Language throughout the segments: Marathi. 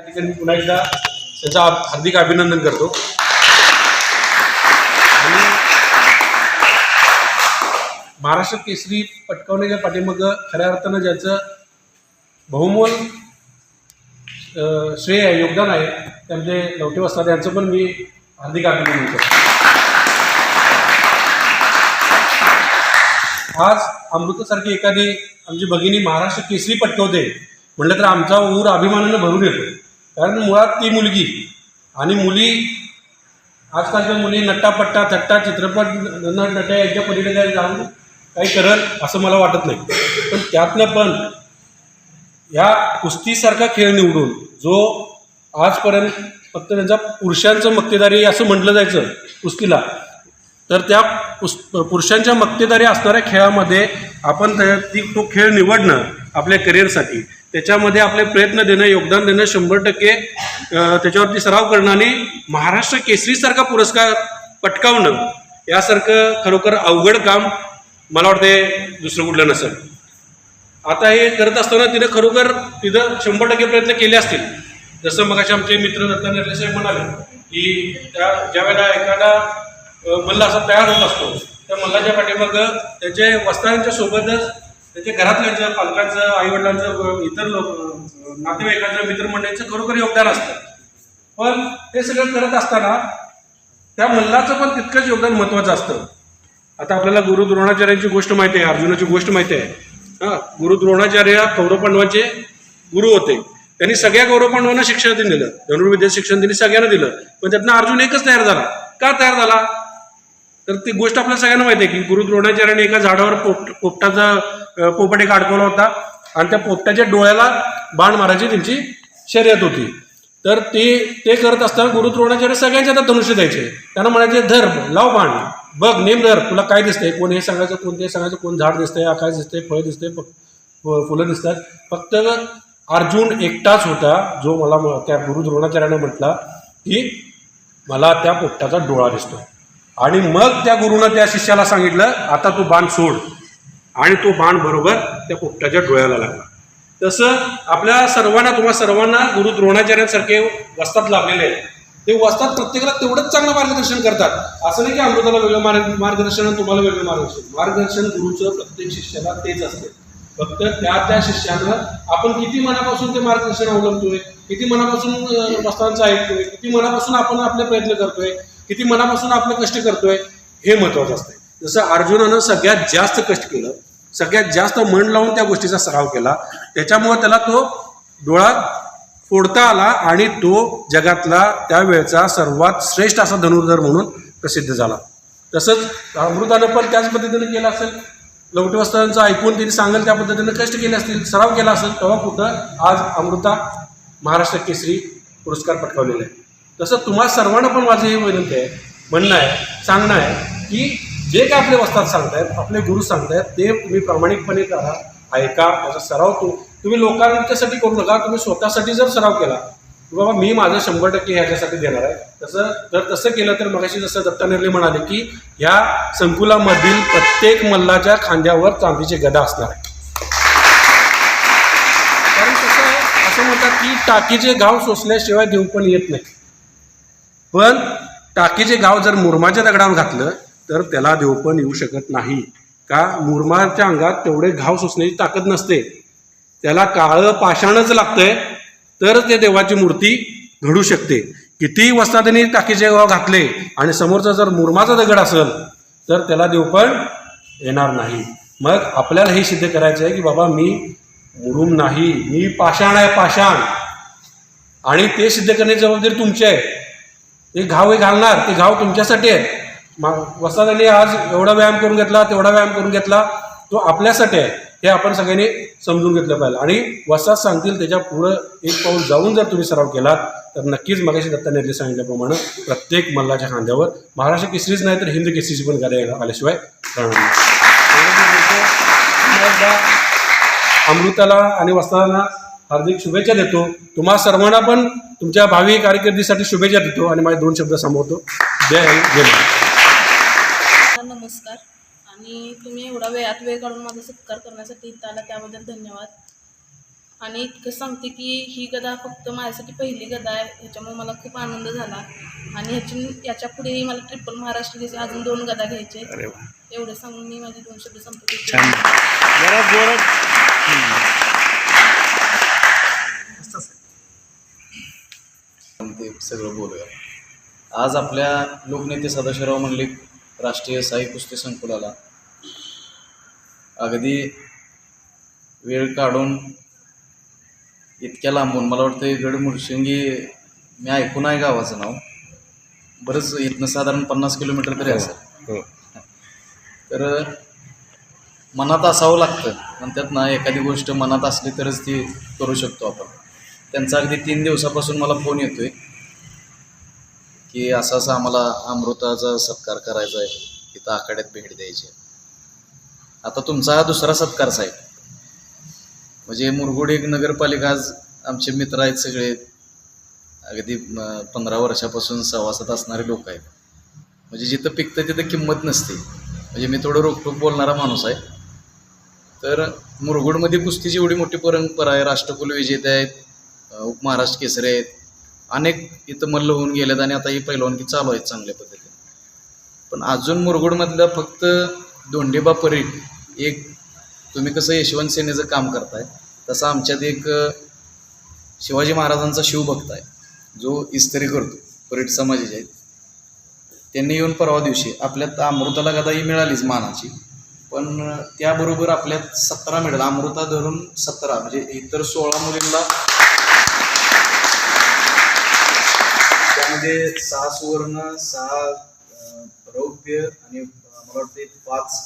त्या ठिकाणी पुन्हा एकदा त्यांचं हार्दिक अभिनंदन करतो. आणि महाराष्ट्र केसरी पटकावण्याच्या पाठीमागं खऱ्या अर्थानं ज्याचं बहुमोल श्रेय आहे योगदान आहे त्यामध्ये लवटे वस्ताद यांचं पण मी हार्दिक अभिनंदन करतो. आज अमृतासारखी एखादी आमची भगिनी महाराष्ट्र केसरी पटकवते म्हटलं तर आमचा ऊर अभिमानानं भरून येतो. कारण मुळात ती मुलगी आणि मुली आजकालच्या मुली नट्टापट्टा थट्टा चित्रपट न नट्या यांच्या पलीकडे काही जाऊन काही करल असं मला वाटत नाही. पण त्यातनं पण या कुस्तीसारखा खेळ निवडून जो आजपर्यंत फक्त त्यांचा पुरुषांचं मक्तेदारी असं म्हटलं जायचं कुस्तीला तर त्या पुस पुरुषांच्या मक्तेदारी असणाऱ्या खेळामध्ये आपण ती तो खेळ निवडणं आपल्या करिअरसाठी. त्याच्यामध्ये आपले प्रयत्न देणं योगदान देणं शंभर टक्के त्याच्यावरती सराव करणं आणि महाराष्ट्र केसरीसारखा पुरस्कार पटकावणं यासारखं खरोखर अवघड काम मला वाटते दुसरं कुठलं नसेल. आता हे करत असताना तिनं खरोखर तिथं शंभर टक्के प्रयत्न केले असतील. जसं मगाशी आमचे मित्र दत्ता निर्ले साहेब म्हणाले की त्या ज्या वेळेला एखादा मल्ल असा तयार होत असतो. त्या मल्लाच्या पाठीमागं त्याचे वस्त्रांच्या सोबतच त्याच्या घरातल्यांचं पालकांचं आईवडिलांचं इतर लोक नातेवाईकांचं मित्रमंडळींचं खरोखर योगदान असतं. पण हे सगळं करत असताना त्या मल्लाचं पण तितकंच योगदान महत्त्वाचं असतं. आता आपल्याला गुरु द्रोणाचार्यांची गोष्ट माहिती आहे अर्जुनाची गोष्ट माहिती आहे. हां गुरु द्रोणाचार्य कौरव गुरु होते. त्यांनी सगळ्या कौरव पांडवांना शिक्षण दिलं. धनुर्विद्या शिक्षण त्यांनी सगळ्यांना दिलं. पण त्यातनं अर्जुन एकच तयार झाला. का तयार झाला? तर ती गोष्ट आपल्याला सगळ्यांना माहिती आहे की गुरु द्रोणाचार्याने एका झाडावर पोपट पोपटाचा पोपट एक अडकवला होता आणि त्या पोपटाच्या डोळ्याला बाण मारायची त्यांची शर्यत होती. तर ते ते करत असताना गुरु द्रोणाचार्य सगळ्यांच्या आता धनुष्य द्यायचे. त्यांना म्हणायचे धर्म लाव बाण बघ नेम धर तुला काय दिसतंय कोण हे सांगायचं कोण ते सांगायचं कोण झाड दिसतंय आकाश दिसतंय फळ दिसतंय फ- फुलं दिसतात. फक्त अर्जुन एकटाच होता जो मला म- त्या गुरु द्रोणाचार्याने म्हटला की मला त्या पोपटाचा डोळा दिसतो आणि मग त्या गुरुनं त्या शिष्याला सांगितलं आता तू बाण सोड. आणि तो बाण बरोबर त्या पोपटाच्या डोळ्याला लागला. तसं आपल्या सर्वांना तुम्हा सर्वांना गुरु द्रोणाचार्यांसारखे वस्तात लाभलेले आहेत. ते वस्तात प्रत्येकाला तेवढंच चांगलं मार्गदर्शन करतात. असं नाही की अमृताला वेगळं मार्ग मार्गदर्शन आणि तुम्हाला वेगळं मार्गदर्शन. मार्गदर्शन गुरुचं प्रत्येक शिष्याला तेच असते. फक्त त्या त्या शिष्यानं आपण किती मनापासून ते मार्गदर्शन अवलंबतोय किती मनापासून वस्तांचं ऐकतोय किती मनापासून आपण आपले प्रयत्न करतोय किती मनापासून आपले कष्ट करतोय हे महत्वाचं असतंय. जसं अर्जुनानं सगळ्यात जास्त कष्ट केलं सगळ्यात जास्त मन लावून त्या गोष्टीचा सराव केला त्याच्यामुळे त्याला तो डोळा फोडता आला आणि तो जगातला त्यावेळचा सर्वात श्रेष्ठ असा धनुर्धर म्हणून प्रसिद्ध झाला. तसंच अमृतानं पण त्याच पद्धतीनं केलं असेल. लवटवस्तांचं ऐकून त्यांनी सांगेल त्या पद्धतीनं कष्ट केले असतील सराव केला असेल तेव्हा कुठं आज अमृता महाराष्ट्र केसरी पुरस्कार पटकावलेला आहे. तसं तुम्हा सर्वांना पण माझं हे विनंती आहे म्हणणं आहे सांगणं आहे की जे काय आपले वस्तात सांगतायत आपले गुरु सांगतायत ते तुम्ही प्रामाणिकपणे करा ऐका त्याचा सराव तू तुम्ही लोकांच्यासाठी करू नका तुम्ही स्वतःसाठी जर सराव केला की बाबा मी माझं शंभर टक्के ह्याच्यासाठी देणार आहे. तसं जर तसं केलं तर मगाशी जसं दत्ता निर्ले म्हणाले की ह्या संकुलामधील प्रत्येक मल्लाच्या खांद्यावर चांदीची गदा असणार आहे. कारण कसं आहे असं म्हणतात की टाकीचे घाव सोसल्याशिवाय देऊ पण येत नाही. पण टाकीचे गाव जर मुरमाच्या दगडावर घातलं तर त्याला देव पण येऊ शकत नाही. का? मुरमाच्या अंगात तेवढे घाव सोसण्याची ताकद नसते. त्याला काळं पाषाणच लागतंय तरच ते देवाची मूर्ती घडू शकते. कितीही वस्ता त्यांनी टाकीचे गाव घातले आणि समोरचा जर मुरमाचा दगड असेल तर त्याला देवपण येणार नाही. मग आपल्याला हे सिद्ध करायचं आहे की बाबा मी मुरुम नाही मी पाषाण आहे पाषाण. आणि ते सिद्ध करण्याची जबाबदारी तुमची आहे. ते घाव हे घालणार ते घाव तुमच्यासाठी आहेत. मग वस्तादांनी आज एवढा व्यायाम करून घेतला तेवढा व्यायाम करून घेतला तो आपल्यासाठी आहे. हे आपण सगळ्यांनी समजून घेतलं पाहिजे आणि वस्ताद सांगतील त्याच्या पुढं एक पाऊल जाऊन जर तुम्ही सराव केलात तर नक्कीच मगाशी दत्ताने निर्ले सांगितल्याप्रमाणे प्रत्येक मल्लाच्या खांद्यावर महाराष्ट्र केसरीच नाही तर हिंद केसरीची पण गाड्या आल्याशिवाय अमृताला आणि वस्तादांना हार्दिक शुभेच्छा देतो. तुम्हा सर्वांना पण तुमच्या भावी कारकिर्दीसाठी शुभेच्छा देतो आणि माझे दोन शब्द सांभाळतो जय हिंद जय नमस्कार. आणि तुम्ही एवढा वेळात वेळ काढून माझा सत्कार करण्यासाठी इथं आला त्याबद्दल धन्यवाद. आणि इतकं सांगते की ही गदा फक्त माझ्यासाठी पहिली गदा आहे ह्याच्यामुळे मला खूप आनंद झाला. आणि ह्याची याच्या पुढेही मला ट्रिपल महाराष्ट्र केसरी अजून दोन गदा घ्यायचे एवढे सांगून मी माझे दोन शब्द संपते छान जरा जोरात आपण ते सगळं बोलूया. आज आपल्या लोकनेते सदाशिवराव मंडलिक राष्ट्रीय साई कुस्ती संकुलाला अगदी वेळ काढून इतक्या लांबून मला वाटतं गड मुडशिंगी मी ऐकून आहे गावाचं नाव बरंच इथनं साधारण पन्नास किलोमीटर तरी असेल. हो. तर मनात असावं लागतं. म्हणतात ना एखादी गोष्ट मनात असली तरच ती करू शकतो आपण. त्यांचा अगदी तीन दिवसापासून मला फोन येतोय. की असं असं आम्हाला अमृताचा सत्कार करायचा आहे. तिथं आखाड्यात भेट द्यायची आहे. आता तुमचा हा दुसरा सत्कार साहेब. म्हणजे मुरगुड एक नगरपालिका आज आमचे मित्र आहेत सगळे. अगदी पंधरा वर्षापासून सहवासात असणारे लोक आहेत. म्हणजे जिथं पिकतं तिथं किंमत नसते. म्हणजे मी थोडं रोखटोक बोलणारा माणूस आहे. तर मुरगुडमध्ये कुस्तीची एवढी मोठी परंपरा आहे. राष्ट्रकुल विजेते आहेत. उपमहाराष्ट्र केसरी आहेत. अनेक इथं मल्ल होऊन गेलेत आणि आता ही पैलवानकी चालू आहेत चांगल्या पद्धतीने. पण अजून मुरगुडमधलं फक्त दोंडेबा परीट एक तुम्ही कसं यशवंत सेनेचं काम करताय तसं आमच्यात एक शिवाजी महाराजांचा शिवभक्त आहे जो इस्त्री करतो परीट समाजाचे आहेत. त्यांनी येऊन परवा दिवशी आपल्यात अमृताला गदा ही मिळालीच मानाची पण त्याबरोबर आपल्यात सतरा मिळेल अमृता धरून सतरा म्हणजे इतर सोळा मुलींना त्यामध्ये सहा सुवर्ण सहा रौप्य आणि मला वाटते पाच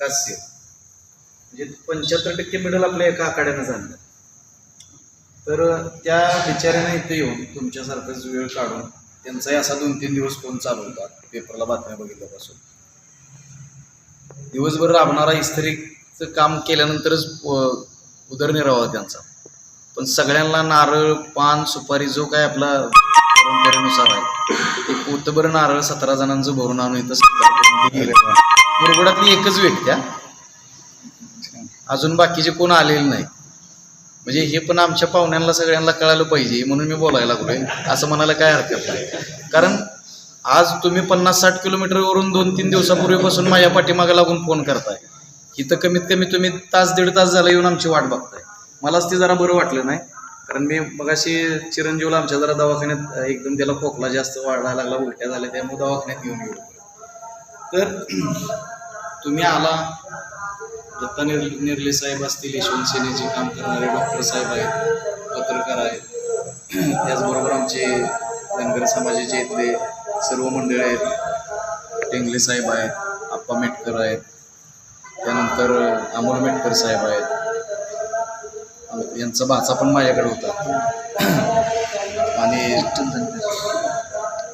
कास्य. म्हणजे पंच्याहत्तर टक्के मेडल आपल्या एका आखाड्यानं झालं तर त्या बिचाऱ्याने इथे येऊन तुमच्यासारखंच वेळ काढून त्यांचाही असा दोन तीन दिवस फोन चालू होता पेपरला बातम्या बघितल्यापासून. दिवसभर राबणारा इस्त्रीचं काम केल्यानंतरच उदरनिर्वाह त्यांचा. पण सगळ्यांना नारळ पान सुपारी जो काय आपला परंपरेनुसार आहे ते पोतभर नारळ सतरा जणांचं भरून आणून इथं. मुरगुडातली एकच व्यक्ती हा. अजून बाकीचे कोण आलेले नाही. म्हणजे हे पण आमच्या पाहुण्यांना सगळ्यांना कळायला पाहिजे म्हणून मी बोलायला लागलोय. असं म्हणायला काय हरकत नाही. कारण आज तुम्ही पन्नास साठ किलोमीटरवरून दोन तीन दिवसापूर्वीपासून माझ्या पाठीमागे लागून फोन करताय. इथं कमीत कमी तुम्ही तास दीड तास झाला येऊन आमची वाट बघताय. मलाच ते जरा बरं वाटलं नाही. कारण मी मगाशी चिरंजीवला आमच्या जरा दवाखान्यात एकदम त्याला खोकला जास्त वाढायला लागला उलट्या झाल्या त्यामुळे दवाखान्यात घेऊन गेलो. तर तुम्ही आला. दत्ता निर निर्ले साहेब असतील यशवंत सेनेचे काम करणारे डॉक्टर साहेब आहेत पत्रकार आहेत. त्याचबरोबर आमचे धनगर समाजाचे इथले सर्व मंडळी आहेत. टेंगले साहेब आहेत आप्पा मेटकर आहेत. त्यानंतर अमोल मेटकर साहेब आहेत. यांचा भाचा पण माझ्याकडे होता. आणि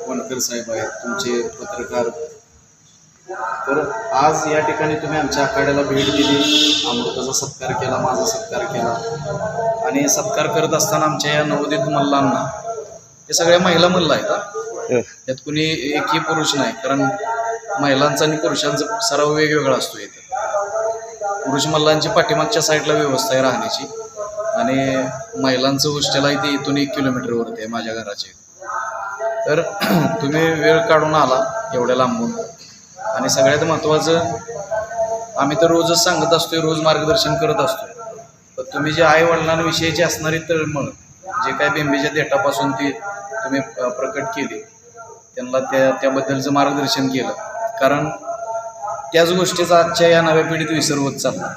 वणकर साहेब आहेत तुमचे पत्रकार. तर आज या ठिकाणी तुम्ही आमच्या आखाड्याला भेट दिली. अमृताचा सत्कार केला माझा सत्कार केला. आणि सत्कार करत असताना आमच्या या नवोदित मल्लांना हे सगळ्या महिला मल्ल आहेत हा. यात कुणी एकही पुरुष नाही कारण महिलांचा आणि पुरुषांचा सराव वेगवेगळा असतो इथे. पुरुष मल्लांची पाठीमागच्या साईडला व्यवस्था आहे राहण्याची. आणि महिलांचं हॉस्टेल आहे ते इथून एक किलोमीटरवरती आहे माझ्या घराचे. तर तुम्ही वेळ काढून आला एवढ्या लांबून. आणि सगळ्यात महत्त्वाचं आम्ही तर रोजच सांगत असतोय रोज मार्गदर्शन करत असतोय. पण तुम्ही जे आई वडिलांविषयीची असणारी तळमळ जे काय बेंबीच्या देठापासून ती तुम्ही प्रकट केली त्यांना त्या त्याबद्दलचं मार्गदर्शन केलं. कारण त्याच गोष्टीचा आजच्या या नव्या पिढीत विसर होत चालला.